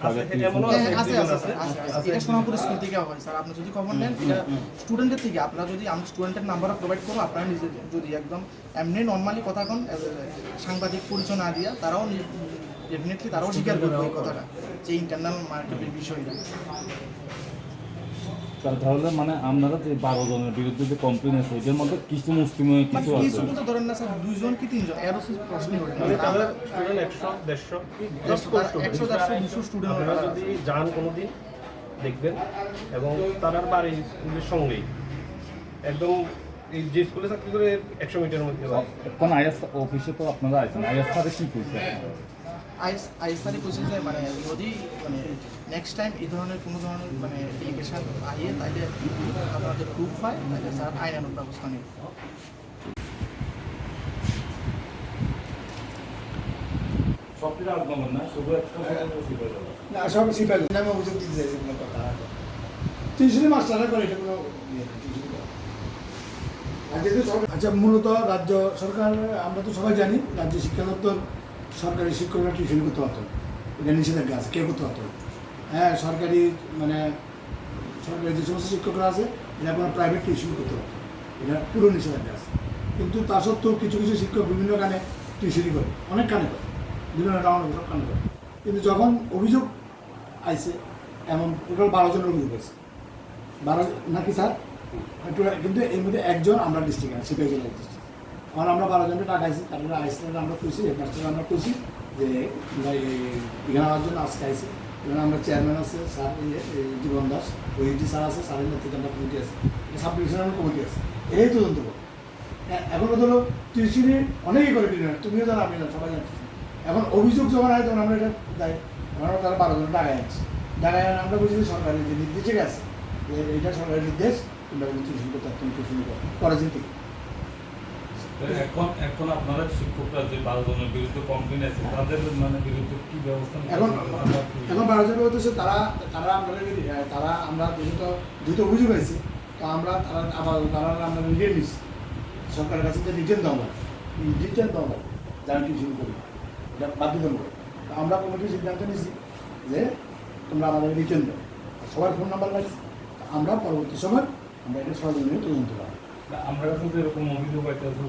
Private আছে, আছে। আছে আছে আছে, আছে, আছে, আছে। এটা সোনাপুর স্কুল থেকে হয় স্যার। আপনি যদি খবর নেন এটা স্টুডেন্টের থেকে। আপনারা যদি আমি স্টুডেন্টের নাম্বারও প্রোভাইড করব আপনারা নিজে যদি একদম এমনি নর্মালি কথা কন সাংবাদিক পরিচয় না দিয়া তারাও ডেফিনেটলি তারাও স্বীকার করবে এই কথাটা যে ইন্টারনাল মার্কেটের বিষয়টা। তাহলে মানে আপনারা যে বারো জনের বিরুদ্ধে যে কমপ্লেন আছে এটার মধ্যে কিছু মুসলিম মানে কিছু কিছু আছে? বলতে ধরেন না স্যার দুইজন কি তিনজন? এরও প্রশ্নই ওঠে না। মানে স্টুডেন্ট একশো দেড়শো একশো দেড়শো দুশো স্টুডেন্ট আপনারা যদি যান কোনোদিন দেখবেন এবং তার বাড়ি স্কুলের সঙ্গেই। একদম এই যে স্কুলে চাকরি করে একশো মিটারের মধ্যে। এখন আইএস অফিসে তো আপনারা আছেন আইএস স্যারে কি করছে আইসারি যে মানে যদি মানে নেক্সট টাইম এই ধরনের কোনো ধরনের মানে ডেলিগেশন আইয়ে তাহলে আপনাদের প্রুফ হয় তাহলে স্যার আইনানুক ব্যবস্থা নেবে ইয়ে আচ্ছা মূলত রাজ্য সরকার আমরা তো সবাই জানি রাজ্য শিক্ষা দপ্তর সরকারি শিক্ষকরা টিউশন করতে পারতো। এটা নিষেধাজ্ঞা আছে কেউ করতে পারতো হ্যাঁ সরকারি মানে সরকারি যে সমস্ত শিক্ষকরা আছে এরা কোনো প্রাইভেট টিউশন করতে পারতো এটা পুরো নিষেধাজ্ঞা আছে। কিন্তু তা সত্ত্বেও কিছু কিছু শিক্ষক বিভিন্ন কানে টিউশনই করে অনেক কানে করে বিভিন্ন টাউন সব কানে করে। কিন্তু যখন অভিযোগ আইছে এমন টোটাল বারো জনের অভিযোগ আছে বারো নাকি স্যার? একটু কিন্তু এর মধ্যে একজন আমরা ডিস্ট্রিক্ট আছে সিপাহী জেলার ডিস্ট্রিক্ট কারণ আমরা বারো জনকে টাকা আইছি তারপরে আইসল্যান্ড আমরা খুশি হেডমাস্টার আমরা খুশি যে এখানে আমার জন্য আজকে আইসি। এখানে আমরা চেয়ারম্যান আছে, স্যার জীবন দাস ওইটি স্যার আছে, স্যারের নেতৃত্বে আমরা কমিটি আছে। সাব ডিভিশনাল কমিটি আছে। এই তদন্ত করো। এখনও ধরো টিউশনি অনেকেই করে কিনে তুমিও জানো আমি না সবাই জানছি এখন অভিযোগ যখন হয় তখন আমরা এটা দেয় আমরা তারা বারো জন টাকায় আনছি। আনে, আমরা বুঝি সরকারের যে নির্দেশে গেছে এটা সরকারি নির্দেশ, তোমরা কিন্তু টিউশন করতে তুমি টিউশন করো। কলেজ থেকে এখন এখন আপনারা শিক্ষকরা যে বারো জনের বিরুদ্ধে কমপ্লেন আছে তাদের মানে বিরুদ্ধে কি ব্যবস্থা এখন এখন বারো জন হচ্ছে তারা তারা আমাদের তারা আমরা যেহেতু হয়েছে তো আমরা তারা আবার তারা আমরা রিটেন নিচ্ছি সরকারের কাছে যে রিটেন দেওয়া হয়। রিটেন দেওয়া হয় যারা টিউশন করি এটা বাধ্যতামূলক। তো আমরা কমিটির সিদ্ধান্ত নিয়েছি যে তোমরা আমাদের রিটেন দাও। সবার ফোন নাম্বার পাইছি আমরা পরবর্তী সময় আমরা এটা সরজনীয় তদন্ত করা আমরা তো এরকম অভিযোগ আছে